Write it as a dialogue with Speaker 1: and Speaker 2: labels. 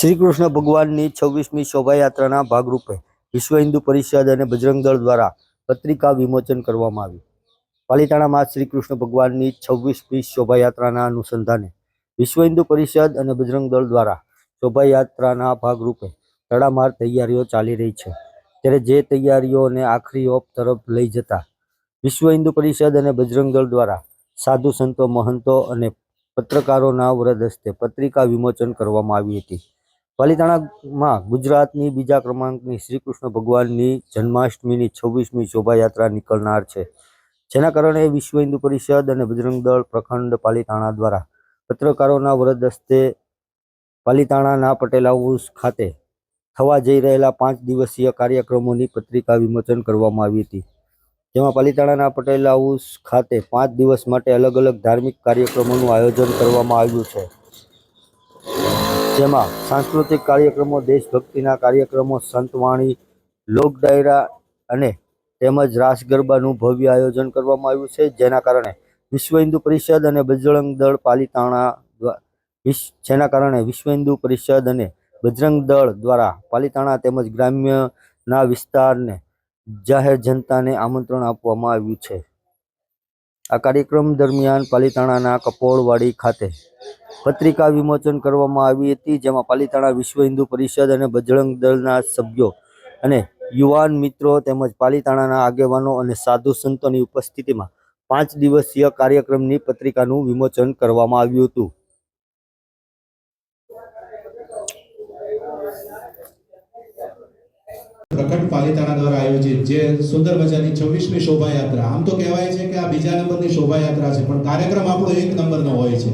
Speaker 1: શ્રી કૃષ્ણ ભગવાનની છવ્વીસમી શોભાયાત્રાના ભાગરૂપે વિશ્વ હિન્દુ પરિષદ અને બજરંગ દળ દ્વારા પત્રિકા વિમોચન કરવામાં આવ્યું. પાલિતાણામાં શ્રી કૃષ્ણ ભગવાનની છવ્વીસમી શોભાયાત્રાના અનુસંધાને વિશ્વ હિન્દુ પરિષદ અને બજરંગ દળ દ્વારા શોભાયાત્રાના ભાગરૂપે તડામાર તૈયારીઓ ચાલી રહી છે. ત્યારે જે તૈયારીઓને આખરી ઓપ તરફ લઈ જતા વિશ્વ હિન્દુ પરિષદ અને બજરંગ દળ દ્વારા સાધુ સંતો, મહંતો અને પત્રકારોના વરદ હસ્તે પત્રિકા વિમોચન કરવામાં આવી હતી. પાલિતાણામાં ગુજરાતની બીજા ક્રમાંકની શ્રી કૃષ્ણ ભગવાનની જન્માષ્ટમીની છવ્વીસમી શોભાયાત્રા નીકળનાર છે. જેના કારણે વિશ્વ હિન્દુ પરિષદ અને બજરંગ દળ પ્રખંડ પાલિતાણા દ્વારા પત્રકારોના વરદ હસ્તે પાલિતાણાના પટેલ હાઉસ ખાતે થવા જઈ રહેલા પાંચ દિવસીય કાર્યક્રમોની પત્રિકા વિમોચન કરવામાં આવી હતી. જેમાં પાલિતાણાના પટેલ હાઉસ ખાતે પાંચ દિવસ માટે અલગ અલગ ધાર્મિક કાર્યક્રમોનું આયોજન કરવામાં આવ્યું છે. જેમાં સાંસ્કૃતિક કાર્યક્રમો, દેશભક્તિના કાર્યક્રમો, સંતવાણી, લોક ડાયરા અને તેમજ રાસ ગરબાનું ભવ્ય આયોજન કરવામાં આવ્યું છે, જેના કારણે વિશ્વ હિન્દુ પરિષદ અને બજરંગ દળ પાલિતાણા જેના કારણે વિશ્વ હિન્દુ પરિષદ અને બજરંગ દળ દ્વારા પાલિતાણા તેમજ ગ્રામ્યના વિસ્તારને જાહેર જનતાને આમંત્રણ આપવામાં આવ્યું છે. આ કાર્યક્રમ દરમિયાન પાલિતાણાના કપોળવાડી ખાતે પત્રિકા વિમોચન કરવામાં આવી હતી, જેમાં પાલિતાણા વિશ્વ હિન્દુ પરિષદ અને બજરંગ દળના સભ્યો અને યુવાન મિત્રો તેમજ પાલિતાણાના આગેવાનો અને સાધુ સંતોની ઉપસ્થિતિમાં પાંચ દિવસીય કાર્યક્રમની પત્રિકાનું વિમોચન કરવામાં આવ્યું હતું.
Speaker 2: પ્રખંડ પાલિતાણા દ્વારા આયોજિત જે સુંદર મજાની છવ્વીસમી શોભાયાત્રા. આમ તો કહેવાય છે કે આ બીજા નંબરની શોભાયાત્રા છે, પણ કાર્યક્રમ આપણો એક નંબરનો હોય છે.